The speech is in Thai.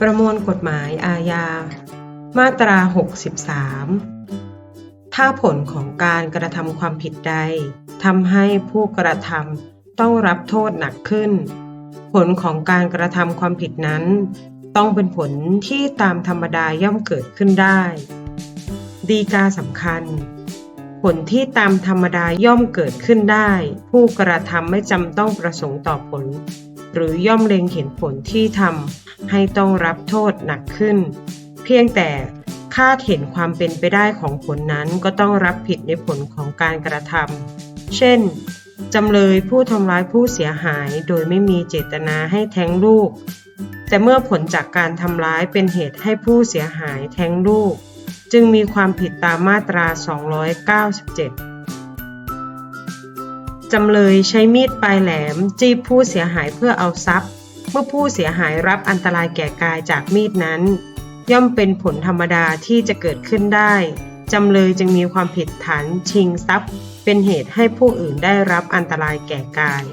ประมวลกฎหมายอาญา มาตรา 63 ถ้าผลของการกระทำความผิดใดทำให้ผู้กระทำต้องรับโทษหนักขึ้น ผลของการกระทำความผิดนั้น ต้องเป็นผลที่ตามธรรมดาย่อมเกิดขึ้นได้ ดีกาสำคัญ ผลที่ตามธรรมดาย่อมเกิดขึ้นได้ ผู้กระทำไม่จำต้องประสงค์ต่อผล หรือย่อมเล็งเห็นผลที่ทำ ให้ต้องรับโทษหนักขึ้น เพียงแต่คาดเห็นความเป็นไปได้ของผลนั้นก็ต้องรับผิดในผลของการกระทำเช่นจำเลยผู้ทำร้ายผู้เสียหายโดยไม่มีเจตนาให้แท้งลูก แต่เมื่อผลจากการทำร้ายเป็นเหตุให้ผู้เสียหายแท้งลูก จึงมีความผิดตามมาตรา 297 จำเลยใช้มีดปลายแหลมจี้ผู้เสียหายเพื่อเอาทรัพย์ เมื่อผู้เสียหายรับอันตรายแก่กายจากมีดนั้น ย่อมเป็นผลธรรมดาที่จะเกิดขึ้นได้ จำเลยจึงมีความผิดฐานชิงทรัพย์ เป็นเหตุให้ผู้อื่นได้รับอันตรายแก่กาย